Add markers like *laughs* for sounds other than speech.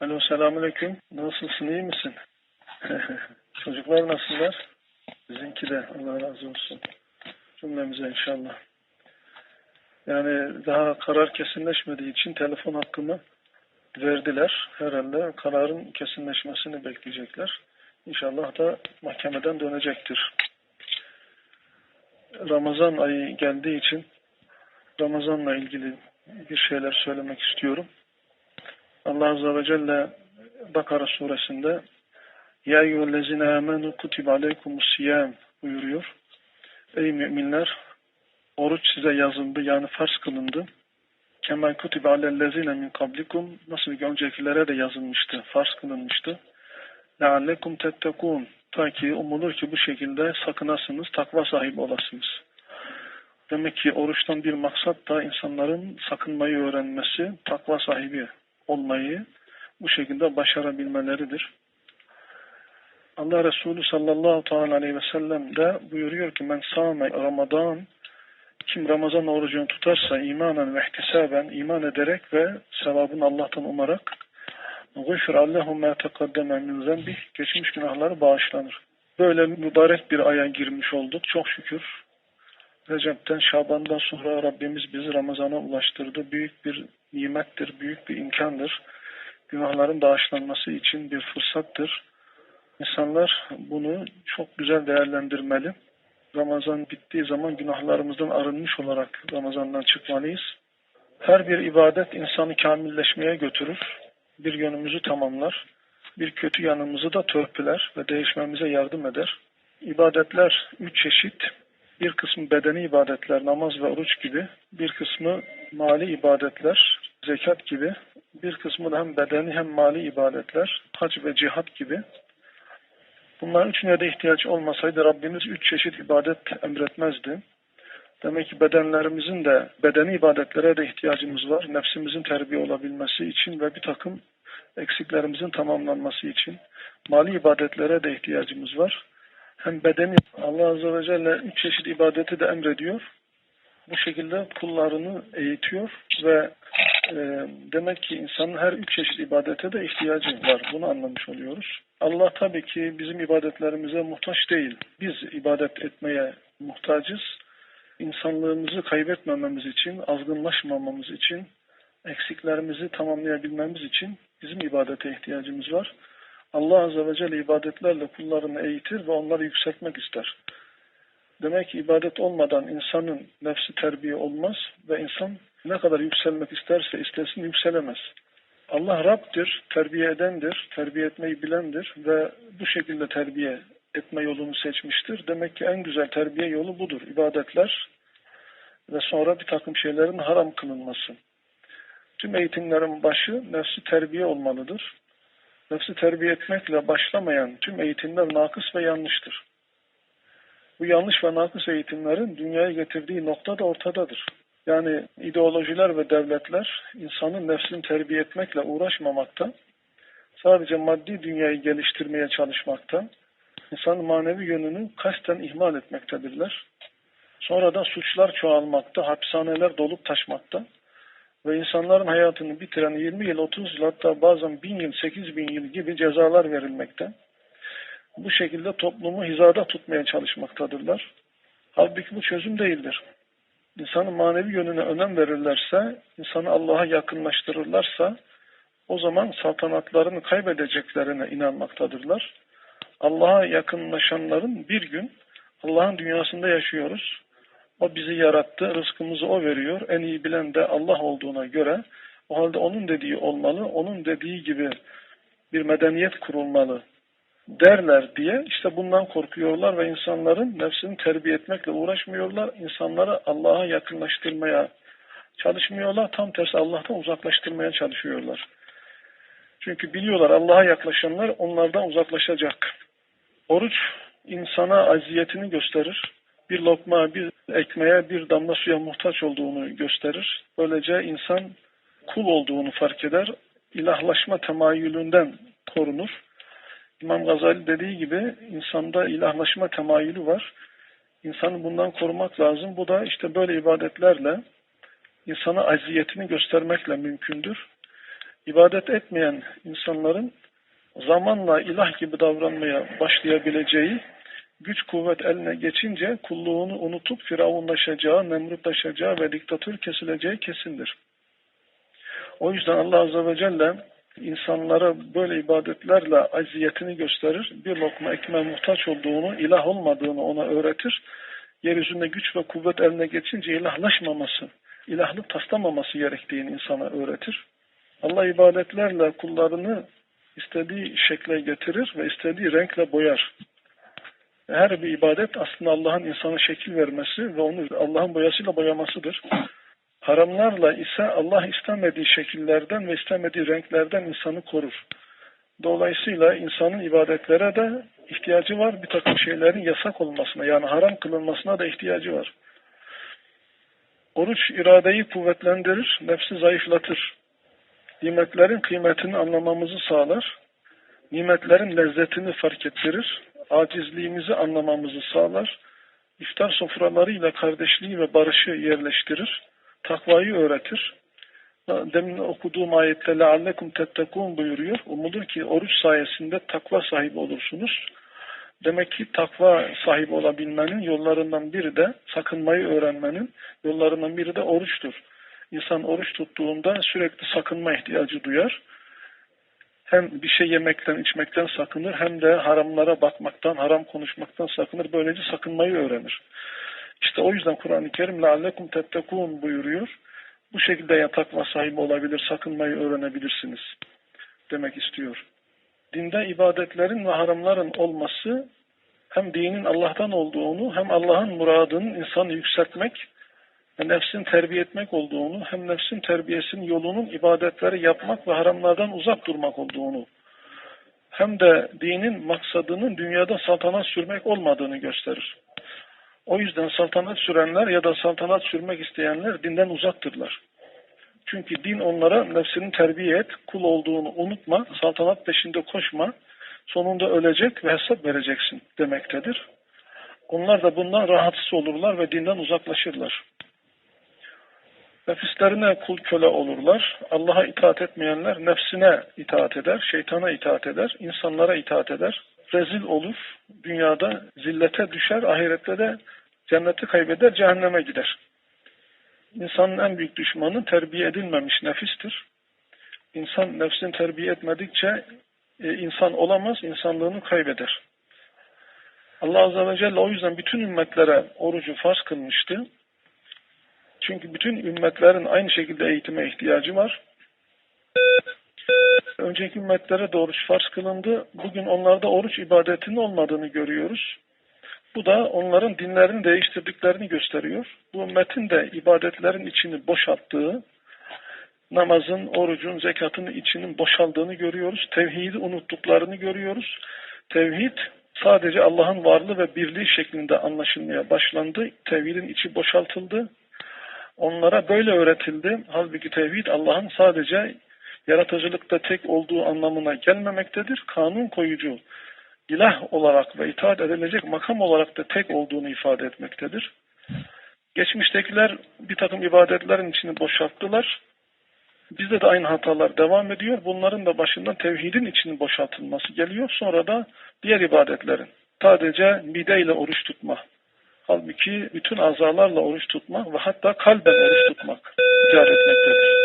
Alo selamünaleyküm. Nasılsın iyi misin? *laughs* Çocuklar nasıllar? Bizimki de Allah razı olsun. Cümlemize inşallah. Yani daha karar kesinleşmediği için telefon hakkımı verdiler. Herhalde kararın kesinleşmesini bekleyecekler. İnşallah da mahkemeden dönecektir. Ramazan ayı geldiği için Ramazan'la ilgili bir şeyler söylemek istiyorum. Allah Azze ve Celle Bakara suresinde Ya eyyühellezine amenu kutib aleykumus siyam buyuruyor. Ey müminler oruç size yazıldı yani farz kılındı. Kemal kutib alellezine min kablikum nasıl ki öncekilere de yazılmıştı, farz kılınmıştı. Leallekum tettekun ta ki umulur ki bu şekilde sakınasınız, takva sahibi olasınız. Demek ki oruçtan bir maksat da insanların sakınmayı öğrenmesi, takva sahibi olmayı bu şekilde başarabilmeleridir. Allah Resulü sallallahu teala aleyhi ve sellem de buyuruyor ki men sâme Ramazan kim Ramazan orucunu tutarsa imanen ve ihtisaben iman ederek ve sevabını Allah'tan umarak gufir allahu ma tekaddeme min geçmiş günahları bağışlanır. Böyle mübarek bir aya girmiş olduk. Çok şükür. Recep'ten, Şaban'dan sonra Rabbimiz bizi Ramazan'a ulaştırdı. Büyük bir nimettir, büyük bir imkandır. Günahların bağışlanması için bir fırsattır. İnsanlar bunu çok güzel değerlendirmeli. Ramazan bittiği zaman günahlarımızdan arınmış olarak Ramazan'dan çıkmalıyız. Her bir ibadet insanı kamilleşmeye götürür. Bir yönümüzü tamamlar. Bir kötü yanımızı da törpüler ve değişmemize yardım eder. İbadetler üç çeşit. Bir kısmı bedeni ibadetler, namaz ve oruç gibi. Bir kısmı mali ibadetler, zekat gibi. Bir kısmı da hem bedeni hem mali ibadetler, hac ve cihat gibi. Bunların üçüne de ihtiyaç olmasaydı Rabbimiz üç çeşit ibadet emretmezdi. Demek ki bedenlerimizin de bedeni ibadetlere de ihtiyacımız var. Nefsimizin terbiye olabilmesi için ve bir takım eksiklerimizin tamamlanması için. Mali ibadetlere de ihtiyacımız var. Hem bedeni Allah Azze ve Celle üç çeşit ibadeti de emrediyor. Bu şekilde kullarını eğitiyor ve e, demek ki insanın her üç çeşit ibadete de ihtiyacı var. Bunu anlamış oluyoruz. Allah tabii ki bizim ibadetlerimize muhtaç değil. Biz ibadet etmeye muhtacız. İnsanlığımızı kaybetmememiz için, azgınlaşmamamız için, eksiklerimizi tamamlayabilmemiz için bizim ibadete ihtiyacımız var. Allah Azze ve Celle ibadetlerle kullarını eğitir ve onları yükseltmek ister. Demek ki ibadet olmadan insanın nefsi terbiye olmaz ve insan ne kadar yükselmek isterse istesin yükselemez. Allah Rab'dir, terbiye edendir, terbiye etmeyi bilendir ve bu şekilde terbiye etme yolunu seçmiştir. Demek ki en güzel terbiye yolu budur. İbadetler ve sonra bir takım şeylerin haram kılınması. Tüm eğitimlerin başı nefsi terbiye olmalıdır. Nefsi terbiye etmekle başlamayan tüm eğitimler nakıs ve yanlıştır. Bu yanlış ve nakıs eğitimlerin dünyaya getirdiği nokta da ortadadır. Yani ideolojiler ve devletler insanın nefsini terbiye etmekle uğraşmamakta, sadece maddi dünyayı geliştirmeye çalışmakta, insanın manevi yönünü kasten ihmal etmektedirler. Sonradan suçlar çoğalmakta, hapishaneler dolup taşmakta ve insanların hayatını bitiren 20 yıl, 30 yıl hatta bazen 1000 yıl, 8 bin yıl gibi cezalar verilmekte. Bu şekilde toplumu hizada tutmaya çalışmaktadırlar. Halbuki bu çözüm değildir. İnsanın manevi yönüne önem verirlerse, insanı Allah'a yakınlaştırırlarsa o zaman saltanatlarını kaybedeceklerine inanmaktadırlar. Allah'a yakınlaşanların bir gün Allah'ın dünyasında yaşıyoruz. O bizi yarattı, rızkımızı O veriyor. En iyi bilen de Allah olduğuna göre o halde O'nun dediği olmalı, O'nun dediği gibi bir medeniyet kurulmalı derler diye işte bundan korkuyorlar ve insanların nefsini terbiye etmekle uğraşmıyorlar. İnsanları Allah'a yakınlaştırmaya çalışmıyorlar. Tam tersi Allah'tan uzaklaştırmaya çalışıyorlar. Çünkü biliyorlar Allah'a yaklaşanlar onlardan uzaklaşacak. Oruç insana aziyetini gösterir. Bir lokma, bir ekmeğe, bir damla suya muhtaç olduğunu gösterir. Böylece insan kul olduğunu fark eder. İlahlaşma temayülünden korunur. İmam Gazali dediği gibi insanda ilahlaşma temayülü var. İnsanı bundan korumak lazım. Bu da işte böyle ibadetlerle insana aziyetini göstermekle mümkündür. ibadet etmeyen insanların zamanla ilah gibi davranmaya başlayabileceği güç kuvvet eline geçince kulluğunu unutup firavunlaşacağı, nemrutlaşacağı ve diktatör kesileceği kesindir. O yüzden Allah Azze ve Celle insanlara böyle ibadetlerle aziyetini gösterir. Bir lokma ekmeğe muhtaç olduğunu, ilah olmadığını ona öğretir. Yeryüzünde güç ve kuvvet eline geçince ilahlaşmaması, ilahlık taslamaması gerektiğini insana öğretir. Allah ibadetlerle kullarını istediği şekle getirir ve istediği renkle boyar. Her bir ibadet aslında Allah'ın insana şekil vermesi ve onu Allah'ın boyasıyla boyamasıdır. Haramlarla ise Allah istemediği şekillerden ve istemediği renklerden insanı korur. Dolayısıyla insanın ibadetlere de ihtiyacı var. Bir takım şeylerin yasak olmasına yani haram kılınmasına da ihtiyacı var. Oruç iradeyi kuvvetlendirir, nefsi zayıflatır. Nimetlerin kıymetini anlamamızı sağlar. Nimetlerin lezzetini fark ettirir. Acizliğimizi anlamamızı sağlar. İftar sofralarıyla kardeşliği ve barışı yerleştirir takvayı öğretir. Demin okuduğum ayette leallekum tettekun buyuruyor. Umudur ki oruç sayesinde takva sahibi olursunuz. Demek ki takva sahibi olabilmenin yollarından biri de sakınmayı öğrenmenin yollarından biri de oruçtur. İnsan oruç tuttuğunda sürekli sakınma ihtiyacı duyar Hem bir şey yemekten, içmekten sakınır hem de haramlara bakmaktan, haram konuşmaktan sakınır. Böylece sakınmayı öğrenir. İşte o yüzden Kur'an-ı Kerim لَعَلَّكُمْ تَتَّقُونَ buyuruyor. Bu şekilde ya takva sahibi olabilir, sakınmayı öğrenebilirsiniz demek istiyor. Dinde ibadetlerin ve haramların olması hem dinin Allah'tan olduğunu hem Allah'ın muradının insanı yükseltmek ve nefsin terbiye etmek olduğunu hem nefsin terbiyesinin yolunun ibadetleri yapmak ve haramlardan uzak durmak olduğunu hem de dinin maksadının dünyada saltanat sürmek olmadığını gösterir. O yüzden saltanat sürenler ya da saltanat sürmek isteyenler dinden uzaktırlar. Çünkü din onlara nefsini terbiye et, kul olduğunu unutma, saltanat peşinde koşma, sonunda ölecek ve hesap vereceksin demektedir. Onlar da bundan rahatsız olurlar ve dinden uzaklaşırlar. Nefislerine kul köle olurlar. Allah'a itaat etmeyenler nefsine itaat eder, şeytana itaat eder, insanlara itaat eder. Rezil olur, dünyada zillete düşer, ahirette de Cenneti kaybeder, cehenneme gider. İnsanın en büyük düşmanı terbiye edilmemiş nefistir. İnsan nefsini terbiye etmedikçe e, insan olamaz, insanlığını kaybeder. Allah Azze ve Celle o yüzden bütün ümmetlere orucu farz kılmıştı. Çünkü bütün ümmetlerin aynı şekilde eğitime ihtiyacı var. Önceki ümmetlere de oruç farz kılındı. Bugün onlarda oruç ibadetinin olmadığını görüyoruz. Bu da onların dinlerini değiştirdiklerini gösteriyor. Bu ümmetin de ibadetlerin içini boşalttığı, namazın, orucun, zekatın içinin boşaldığını görüyoruz. Tevhidi unuttuklarını görüyoruz. Tevhid sadece Allah'ın varlığı ve birliği şeklinde anlaşılmaya başlandı. Tevhidin içi boşaltıldı. Onlara böyle öğretildi. Halbuki tevhid Allah'ın sadece yaratıcılıkta tek olduğu anlamına gelmemektedir. Kanun koyucu, ilah olarak ve itaat edilecek makam olarak da tek olduğunu ifade etmektedir. Geçmiştekiler bir takım ibadetlerin içini boşalttılar. Bizde de aynı hatalar devam ediyor. Bunların da başından tevhidin içinin boşaltılması geliyor. Sonra da diğer ibadetlerin. Sadece mideyle oruç tutma. Halbuki bütün azalarla oruç tutmak ve hatta kalben oruç tutmak icap etmektedir.